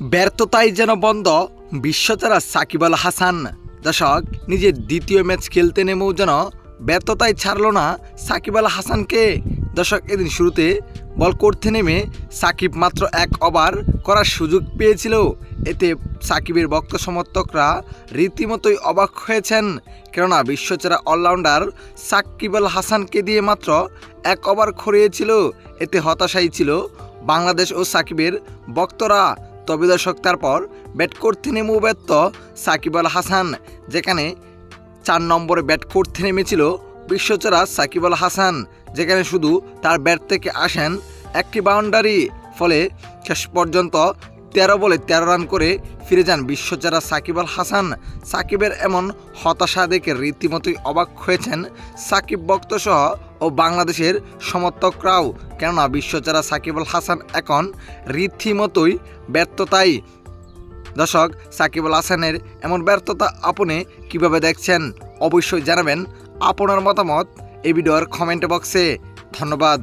ব্যর্থতাই যেন বন্ধ বিশ্বচারা সাকিব আল হাসান। দর্শক, নিজের দ্বিতীয় ম্যাচ খেলতে নেমেও যেন ব্যর্থতাই ছাড়ল না সাকিব আল হাসানকে। দর্শক, এদিন শুরুতে বল করতে নেমে সাকিব মাত্র এক ওভার করার সুযোগ পেয়েছিল। এতে সাকিবের ভক্ত সমর্থকরা রীতিমতোই অবাক হয়েছেন। কেননা বিশ্বচেরা অলরাউন্ডার সাকিব আল হাসানকে দিয়ে মাত্র এক ওভার খরিয়েছিল এতে হতাশাই ছিল বাংলাদেশ ও সাকিবের ভক্তরা তবে দর্শক তারপর ব্যাট করতে নেমেও ব্যর্থ সাকিব আল হাসান, যেখানে চার নম্বরে ব্যাট করতে নেমেছিল বিশ্বচেরা সাকিব আল হাসান, যেখানে শুধু তার ব্যাট থেকে আসেন একটি বাউন্ডারি, ফলে শেষ পর্যন্ত তেরো বলে তেরো রান করে ফিরে যান বিশ্বচেরা সাকিব আল হাসান। সাকিবের এমন হতাশা দেখে রীতিমতোই অবাক হয়েছেন সাকিব ভক্তসহ ও বাংলাদেশের সমর্থকরাও। কেননা বিশ্বচেরা সাকিব আল হাসান এখন রীতিমতোই ব্যর্থতাই। দর্শক, সাকিব আল হাসানের এমন ব্যর্থতা আপনি কীভাবে দেখছেন? অবশ্যই জানাবেন আপনার মতামত এই ভিডিওর কমেন্ট বক্সে। ধন্যবাদ।